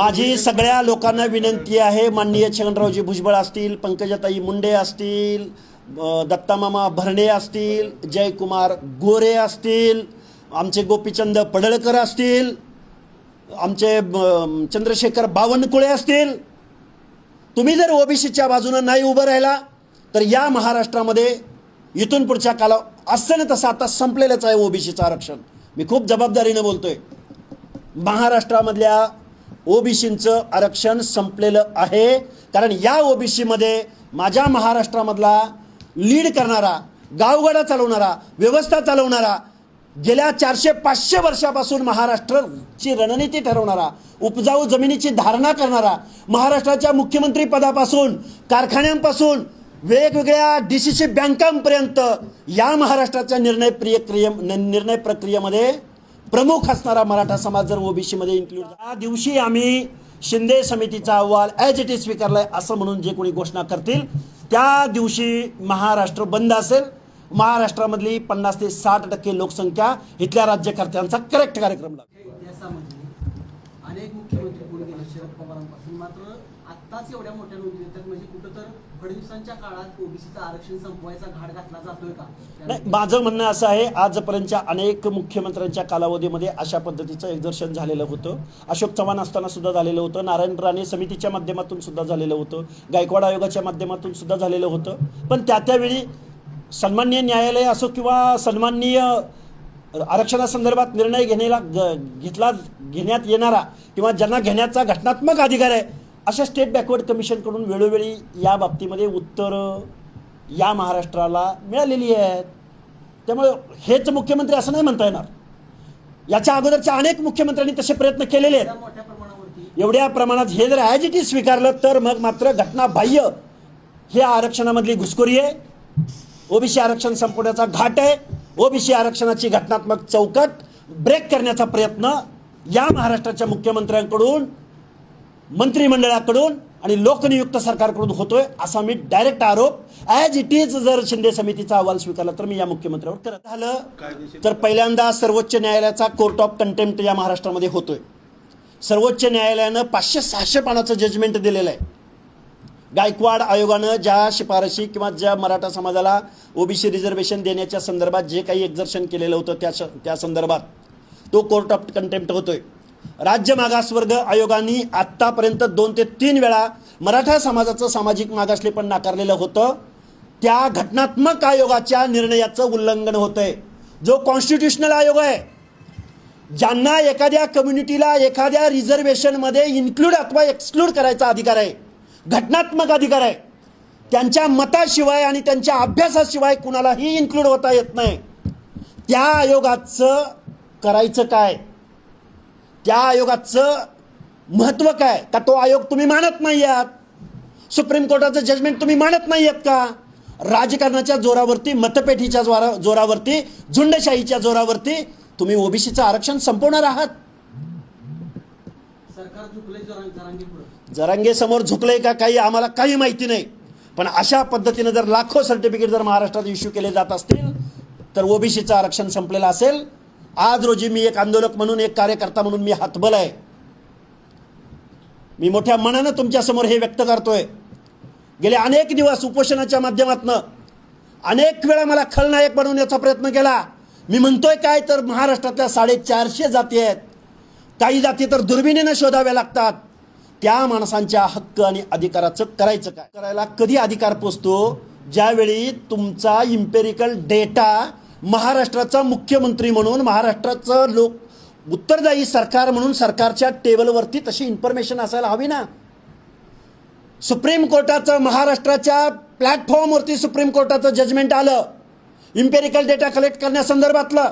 माझी सगळ्या लोकांना विनंती आहे माननीय छगनरावजी भुजबळ असतील पंकजाताई मुंडे असतील दत्तामामा भरणे असतील जयकुमार गोरे असतील आमचे गोपीचंद पडळकर असतील आमचे चंद्रशेखर बावनकुळे असतील. तुम्ही जर ओबीसीच्या बाजूनं नाही उभं राहिला तर या महाराष्ट्रामध्ये इथून पुढच्या काला असं ना तसं आता संपलेलंच आहे ओबीसीचं आरक्षण. मी खूप जबाबदारीनं बोलतोय. महाराष्ट्रामधल्या ओबीसीचं आरक्षण संपलेलं आहे. कारण या ओबीसीमध्ये माझ्या महाराष्ट्रामधला लीड करणारा गावगाडा चालवणारा व्यवस्था चालवणारा गेल्या चारशे पाचशे वर्षापासून महाराष्ट्राची रणनीती ठरवणारा उपजाऊ जमिनीची धारणा करणारा महाराष्ट्राच्या मुख्यमंत्री पदापासून कारखान्यांपासून वेगवेगळ्या डी सी सी बँकांपर्यंत या महाराष्ट्राच्या निर्णय प्रक्रिये निर्णय प्रक्रियेमध्ये प्रमुख असणारा मराठा समाज जर ओबीसीमध्ये इन्क्लूड त्या दिवशी आम्ही शिंदे समितीचा अहवाल ॲज इट इज स्वीकारलाय असं म्हणून जे कोणी घोषणा करतील त्या दिवशी महाराष्ट्र बंद असेल. महाराष्ट्रामधली पन्नास ते साठ टक्के लोकसंख्या इथल्या राज्यकर्त्यांचा करेक्ट कार्यक्रम लागेल. हे गेले शरद पवारांपासून. मात्र आत्ताच एवढ्या मोठ्या नोंदी येतात म्हणजे कुठं तर फडणवीसांच्या काळात ओबीसीचं आरक्षण संपवायचा घाट घातला जातोय का? माझं म्हणणं असं आहे आजपर्यंतच्या अनेक मुख्यमंत्र्यांच्या कालावधीमध्ये अशा पद्धतीचं एक्झर्शन झालेलं होतं. अशोक चव्हाण असताना सुद्धा झालेलं होतं. नारायण राणे समितीच्या माध्यमातून सुद्धा झालेलं होतं. गायकवाड आयोगाच्या माध्यमातून सुद्धा झालेलं होतं. पण त्या त्यावेळी सन्माननीय न्यायालय असो किंवा सन्माननीय आरक्षणासंदर्भात निर्णय घेण्याला ग- घेतला घेण्यात येणारा किंवा ज्यांना घेण्याचा घटनात्मक अधिकार आहे अशा स्टेट बॅकवर्ड कमिशनकडून वेळोवेळी या बाबतीमध्ये उत्तरं या महाराष्ट्राला मिळालेली आहेत. त्यामुळे हेच मुख्यमंत्री असं नाही म्हणता येणार. याच्या अगोदरच्या अनेक मुख्यमंत्र्यांनी तसे प्रयत्न केलेले आहेत. एवढ्या एवढ्या प्रमाणात हे जर ॲज इट इज स्वीकारलं तर मग मात्र घटनाबाह्य हे आरक्षणामधली घुसखोरी आहे. ओबीसी आरक्षण संपवण्याचा घाट आहे. ओबीसी आरक्षणाची घटनात्मक चौकट ब्रेक करण्याचा प्रयत्न या महाराष्ट्राच्या मुख्यमंत्र्यांकडून मंत्रिमंडळाकडून आणि लोकनियुक्त सरकारकडून होतोय असा मी डायरेक्ट आरोप. ॲज इट इज जर शिंदे समितीचा अहवाल स्वीकारला तर मी या मुख्यमंत्र्यावर करत झालं तर पहिल्यांदा सर्वोच्च न्यायालयाचा कोर्ट ऑफ कंटेम्प्ट या महाराष्ट्रामध्ये होतोय. सर्वोच्च न्यायालयानं पाचशे सहाशे पानाचं जजमेंट दिलेलं आहे. गायकवाड आयोगानं ज्या शिफारशी किंवा ज्या मराठा समाजाला ओबीसी रिझर्वेशन देण्याच्या संदर्भात जे काही एक्झर्शन केलेलं होतं त्या श- त्या संदर्भात तो कोर्ट ऑफ कंटेम्प्ट होतोय. राज्य मागासवर्ग आयोगाने आत्तापर्यंत दोन ते तीन वेळा मराठा समाजाचं सामाजिक मागासलेपण नाकारलेलं होतं. त्या घटनात्मक आयोगाच्या निर्णयाचं उल्लंघन होतंय. जो कॉन्स्टिट्युशनल आयोग आहे ज्यांना एखाद्या कम्युनिटीला एखाद्या रिझर्वेशनमध्ये इन्क्लूड अथवा एक्सक्लूड करायचा अधिकार आहे घटनात्मक अधिकार आहे. त्यांच्या मताशिवाय आणि त्यांच्या अभ्यासाशिवाय कुणालाही इन्क्लूड होता येत नाही. त्या आयोगाचं करायचं काय? त्या आयोगाचं महत्त्व काय? का तो आयोग तुम्ही मानत नाही आहात सुप्रीम कोर्टाचं जजमेंट तुम्ही मानत नाही आहेत का? राजकारणाच्या जोरावरती मतपेठीच्या जोरा जोरावरती झुंडशाहीच्या जोरावरती तुम्ही ओबीसीचं आरक्षण संपवणार आहात. जरांगे समोर झुकलंय का काही आम्हाला काही माहिती नाही. पण अशा पद्धतीनं जर लाखो सर्टिफिकेट जर महाराष्ट्रात इश्यू केले जात असतील तर ओबीसीचं आरक्षण संपलेलं असेल. आज रोजी मी एक आंदोलक म्हणून एक कार्यकर्ता म्हणून मी हातबल आहे. मी मोठ्या मनानं तुमच्यासमोर हे व्यक्त करतोय. गेले अनेक दिवस उपोषणाच्या माध्यमातनं अनेक वेळा मला खलनायक बनवण्याचा प्रयत्न केला. मी म्हणतोय काय तर महाराष्ट्रातल्या साडेचारशे जाती आहेत. काही जाती तर दुर्बिणीनं शोधाव्या लागतात. त्या माणसांच्या हक्क आणि अधिकाराचं करायचं काय? करायला कधी अधिकार पोचतो? ज्यावेळी तुमचा इम्पेरिकल डेटा महाराष्ट्राचा मुख्यमंत्री म्हणून महाराष्ट्राचं लोक उत्तरदायी सरकार म्हणून सरकारच्या टेबलवरती तशी इन्फॉर्मेशन असायला हवी ना? सुप्रीम कोर्टाचं महाराष्ट्राच्या प्लॅटफॉर्मवरती सुप्रीम कोर्टाचं जजमेंट आलं. इम्पेरिकल डेटा कलेक्ट करण्यासंदर्भातलं.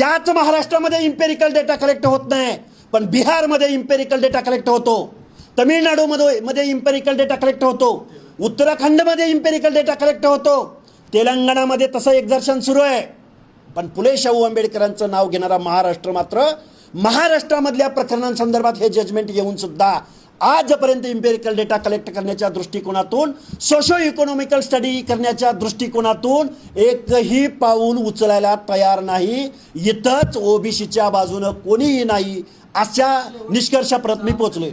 त्याच महाराष्ट्रामध्ये इम्पेरिकल डेटा कलेक्ट होत नाही. पण बिहारमध्ये इम्पेरिकल डेटा कलेक्ट होतो. तमिळनाडूमध्ये मध्ये इम्पेरिकल डेटा कलेक्ट होतो. उत्तराखंडमध्ये इम्पेरिकल डेटा कलेक्ट होतो. तेलंगणामध्ये तसं एक्झर्शन सुरू आहे. पण फुले शाहू आंबेडकरांचं नाव घेणारा महाराष्ट्र मात्र महाराष्ट्रामधल्या प्रकरणांसंदर्भात हे जजमेंट येऊन सुद्धा आजपर्यंत इम्पेरिकल डेटा कलेक्ट करण्याच्या दृष्टिकोनातून सोशो इकॉनॉमिकल स्टडी करण्याच्या दृष्टिकोनातून एकही पाऊल उचलायला तयार नाही. इथंच ओबीसीच्या बाजूनं कोणीही नाही अशा निष्कर्षाप्रत मी पोचलोय.